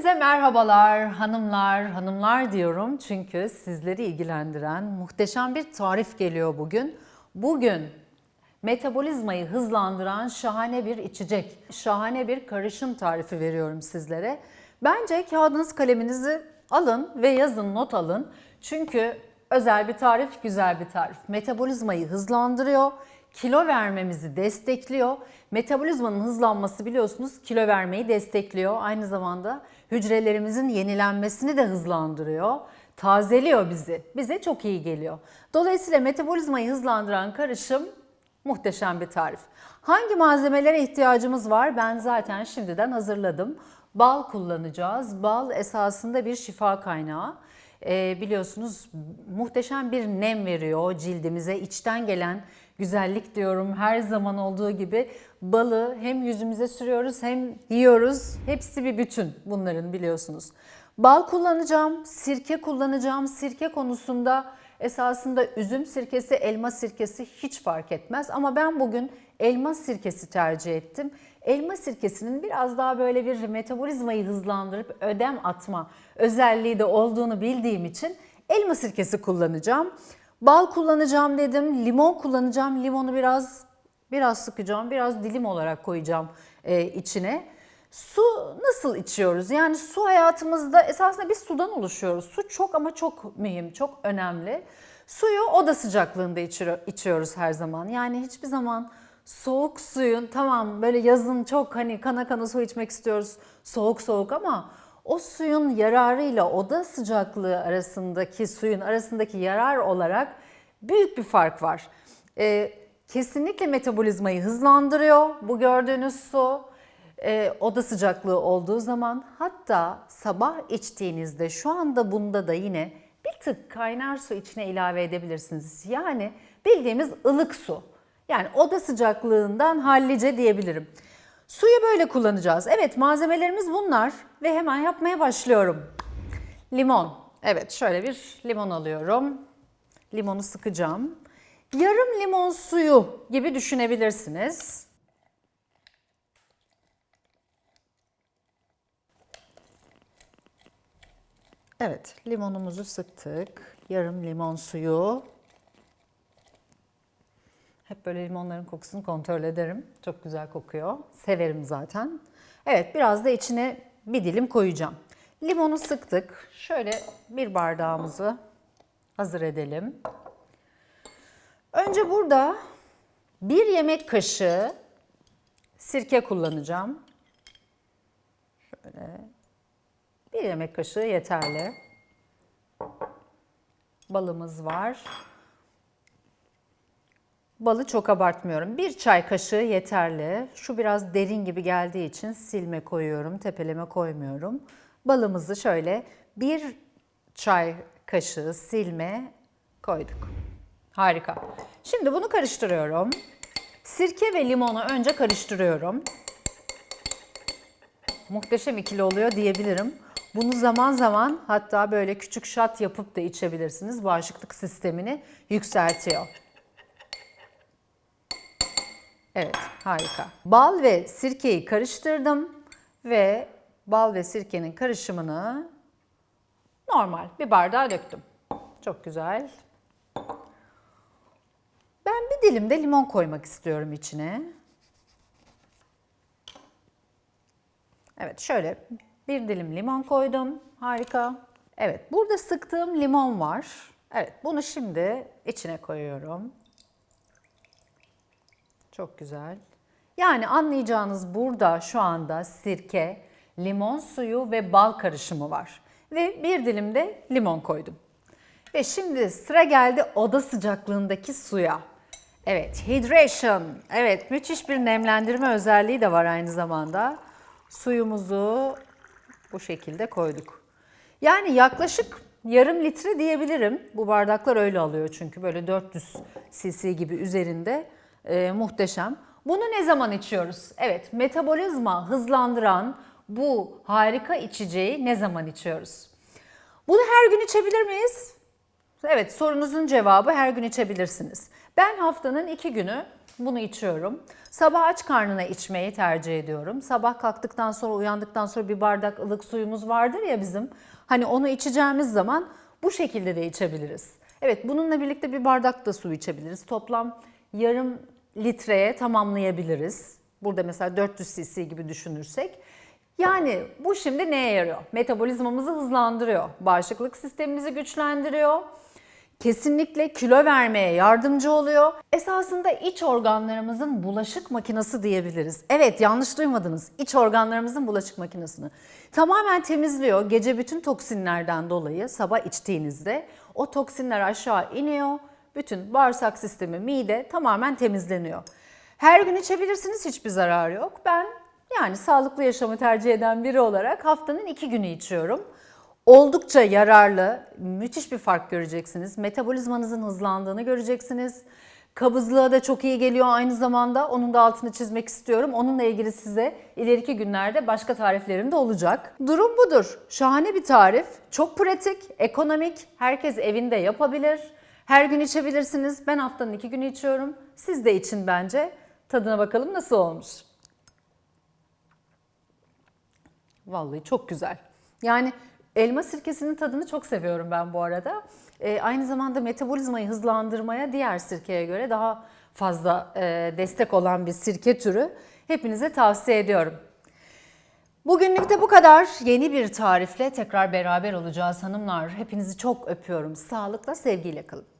Hepinize merhabalar hanımlar, hanımlar diyorum çünkü sizleri ilgilendiren muhteşem bir tarif geliyor bugün. Bugün metabolizmayı hızlandıran şahane bir içecek, şahane bir karışım tarifi veriyorum sizlere. Bence kağıdınız kaleminizi alın ve yazın not alın. Çünkü özel bir tarif, güzel bir tarif. Metabolizmayı hızlandırıyor, kilo vermemizi destekliyor. Metabolizmanın hızlanması biliyorsunuz kilo vermeyi destekliyor. Aynı zamanda hücrelerimizin yenilenmesini de hızlandırıyor. Tazeliyor bizi. Bize çok iyi geliyor. Dolayısıyla metabolizmayı hızlandıran karışım muhteşem bir tarif. Hangi malzemelere ihtiyacımız var? Ben zaten şimdiden hazırladım. Bal kullanacağız. Bal esasında bir şifa kaynağı. Ee, biliyorsunuz muhteşem bir nem veriyor cildimize. içten gelen güzellik diyorum her zaman olduğu gibi balı hem yüzümüze sürüyoruz hem yiyoruz. Hepsi bir bütün bunların biliyorsunuz. Bal kullanacağım, sirke kullanacağım. Sirke konusunda esasında üzüm sirkesi, elma sirkesi hiç fark etmez. Ama ben bugün elma sirkesi tercih ettim. Elma sirkesinin biraz daha böyle bir metabolizmayı hızlandırıp ödem atma özelliği de olduğunu bildiğim için elma sirkesi kullanacağım. Bal kullanacağım dedim, limon kullanacağım. Limonu biraz biraz sıkacağım, biraz dilim olarak koyacağım e, içine. Su nasıl içiyoruz? Yani su hayatımızda esasında biz sudan oluşuyoruz. Su çok ama çok mühim, çok önemli. Suyu oda sıcaklığında içiyoruz her zaman. Yani hiçbir zaman soğuk suyun tamam böyle yazın çok hani kana kana su içmek istiyoruz soğuk soğuk ama o suyun yararıyla oda sıcaklığı arasındaki suyun arasındaki yarar olarak büyük bir fark var. Ee, kesinlikle metabolizmayı hızlandırıyor bu gördüğünüz su. Ee, oda sıcaklığı olduğu zaman hatta sabah içtiğinizde şu anda bunda da yine bir tık kaynar su içine ilave edebilirsiniz. Yani bildiğimiz ılık su. Yani oda sıcaklığından hallice diyebilirim. Suyu böyle kullanacağız. Evet malzemelerimiz bunlar ve hemen yapmaya başlıyorum. Limon. Evet şöyle bir limon alıyorum. Limonu sıkacağım. Yarım limon suyu gibi düşünebilirsiniz. Evet limonumuzu sıktık. Yarım limon suyu. Hep böyle limonların kokusunu kontrol ederim. Çok güzel kokuyor. Severim zaten. Evet biraz da içine bir dilim koyacağım. Limonu sıktık. Şöyle bir bardağımızı hazır edelim. Önce burada bir yemek kaşığı sirke kullanacağım. Şöyle bir yemek kaşığı yeterli. Balımız var. Balı çok abartmıyorum. Bir çay kaşığı yeterli. Şu biraz derin gibi geldiği için silme koyuyorum, tepeleme koymuyorum. Balımızı şöyle bir çay kaşığı silme koyduk. Harika. Şimdi bunu karıştırıyorum. Sirke ve limonu önce karıştırıyorum. Muhteşem ikili oluyor diyebilirim. Bunu zaman zaman hatta böyle küçük şat yapıp da içebilirsiniz. Bağışıklık sistemini yükseltiyor. Evet, harika. Bal ve sirkeyi karıştırdım ve bal ve sirkenin karışımını normal bir bardağa döktüm. Çok güzel. Ben bir dilim de limon koymak istiyorum içine. Evet, şöyle bir dilim limon koydum. Harika. Evet, burada sıktığım limon var. Evet, bunu şimdi içine koyuyorum. Çok güzel. Yani anlayacağınız burada şu anda sirke, limon suyu ve bal karışımı var. Ve bir dilim de limon koydum. Ve şimdi sıra geldi oda sıcaklığındaki suya. Evet, hydration. Evet, müthiş bir nemlendirme özelliği de var aynı zamanda. Suyumuzu bu şekilde koyduk. Yani yaklaşık yarım litre diyebilirim. Bu bardaklar öyle alıyor çünkü böyle 400 cc gibi üzerinde e, muhteşem. Bunu ne zaman içiyoruz? Evet, metabolizma hızlandıran bu harika içeceği ne zaman içiyoruz? Bunu her gün içebilir miyiz? Evet, sorunuzun cevabı her gün içebilirsiniz. Ben haftanın iki günü Bunu içiyorum. Sabah aç karnına içmeyi tercih ediyorum. Sabah kalktıktan sonra uyandıktan sonra bir bardak ılık suyumuz vardır ya bizim. Hani onu içeceğimiz zaman bu şekilde de içebiliriz. Evet bununla birlikte bir bardak da su içebiliriz. Toplam yarım litreye tamamlayabiliriz. Burada mesela 400 cc gibi düşünürsek. Yani bu şimdi neye yarıyor? Metabolizmamızı hızlandırıyor. Bağışıklık sistemimizi güçlendiriyor. Kesinlikle kilo vermeye yardımcı oluyor. Esasında iç organlarımızın bulaşık makinesi diyebiliriz. Evet yanlış duymadınız. İç organlarımızın bulaşık makinesini. Tamamen temizliyor. Gece bütün toksinlerden dolayı sabah içtiğinizde o toksinler aşağı iniyor. Bütün bağırsak sistemi, mide tamamen temizleniyor. Her gün içebilirsiniz hiçbir zararı yok. Ben yani sağlıklı yaşamı tercih eden biri olarak haftanın iki günü içiyorum. Oldukça yararlı, müthiş bir fark göreceksiniz. Metabolizmanızın hızlandığını göreceksiniz. Kabızlığa da çok iyi geliyor aynı zamanda. Onun da altını çizmek istiyorum. Onunla ilgili size ileriki günlerde başka tariflerim de olacak. Durum budur. Şahane bir tarif. Çok pratik, ekonomik. Herkes evinde yapabilir. Her gün içebilirsiniz. Ben haftanın iki günü içiyorum. Siz de için bence. Tadına bakalım nasıl olmuş. Vallahi çok güzel. Yani elma sirkesinin tadını çok seviyorum ben bu arada. Ee, aynı zamanda metabolizmayı hızlandırmaya diğer sirkeye göre daha fazla e, destek olan bir sirke türü. Hepinize tavsiye ediyorum. Bugünlük de bu kadar. Yeni bir tarifle tekrar beraber olacağız hanımlar. Hepinizi çok öpüyorum. Sağlıkla, sevgiyle kalın.